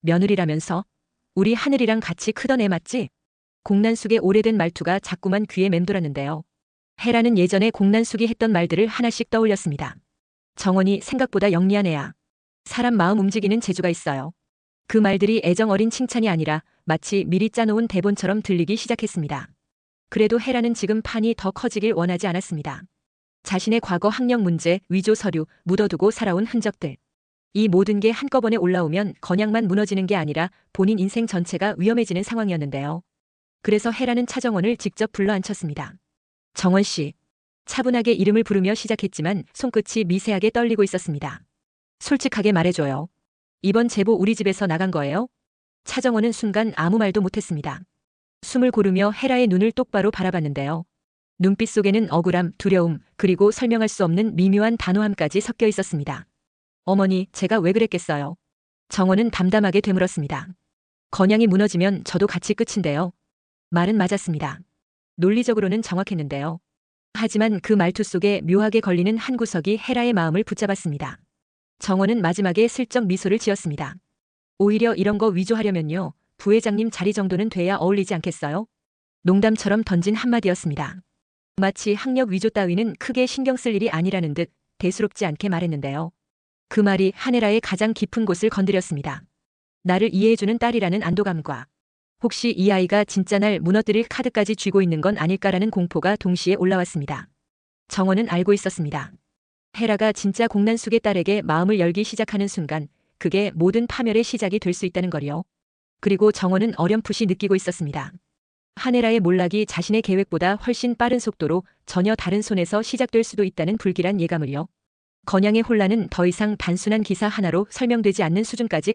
며느리라면서 우리 하늘이랑 같이 크던 애 맞지? 공난숙의 오래된 말투가 자꾸만 귀에 맴돌았는데요. 헤라는 예전에 공난숙이 했던 말들을 하나씩 떠올렸습니다. 정원이 생각보다 영리한 애야. 사람 마음 움직이는 재주가 있어요. 그 말들이 애정 어린 칭찬이 아니라 마치 미리 짜놓은 대본처럼 들리기 시작했습니다. 그래도 헤라는 지금 판이 더 커지길 원하지 않았습니다. 자신의 과거 학력 문제, 위조 서류, 묻어두고 살아온 흔적들. 이 모든 게 한꺼번에 올라오면 건양만 무너지는 게 아니라 본인 인생 전체가 위험해지는 상황이었는데요. 그래서 헤라는 차정원을 직접 불러앉혔습니다. 정원 씨. 차분하게 이름을 부르며 시작했지만 손끝이 미세하게 떨리고 있었습니다. 솔직하게 말해줘요. 이번 제보 우리 집에서 나간 거예요? 차정원은 순간 아무 말도 못했습니다. 숨을 고르며 헤라의 눈을 똑바로 바라봤는데요. 눈빛 속에는 억울함, 두려움, 그리고 설명할 수 없는 미묘한 단호함까지 섞여 있었습니다. 어머니, 제가 왜 그랬겠어요? 정원은 담담하게 되물었습니다. 건양이 무너지면 저도 같이 끝인데요. 말은 맞았습니다. 논리적으로는 정확했는데요. 하지만 그 말투 속에 묘하게 걸리는 한 구석이 헤라의 마음을 붙잡았습니다. 정원은 마지막에 슬쩍 미소를 지었습니다. 오히려 이런 거 위조하려면요. 부회장님 자리 정도는 돼야 어울리지 않겠어요? 농담처럼 던진 한마디였습니다. 마치 학력 위조 따위는 크게 신경 쓸 일이 아니라는 듯 대수롭지 않게 말했는데요. 그 말이 하네라의 가장 깊은 곳을 건드렸습니다. 나를 이해해주는 딸이라는 안도감과 혹시 이 아이가 진짜 날 무너뜨릴 카드까지 쥐고 있는 건 아닐까라는 공포가 동시에 올라왔습니다. 정원은 알고 있었습니다. 헤라가 진짜 공난숙의 딸에게 마음을 열기 시작하는 순간 그게 모든 파멸의 시작이 될 수 있다는 거리요. 그리고 정원은 어렴풋이 느끼고 있었습니다. 하네라의 몰락이 자신의 계획보다 훨씬 빠른 속도로 전혀 다른 손에서 시작될 수도 있다는 불길한 예감을요. 건양의 혼란은 더 이상 단순한 기사 하나로 설명되지 않는 수준까지 커지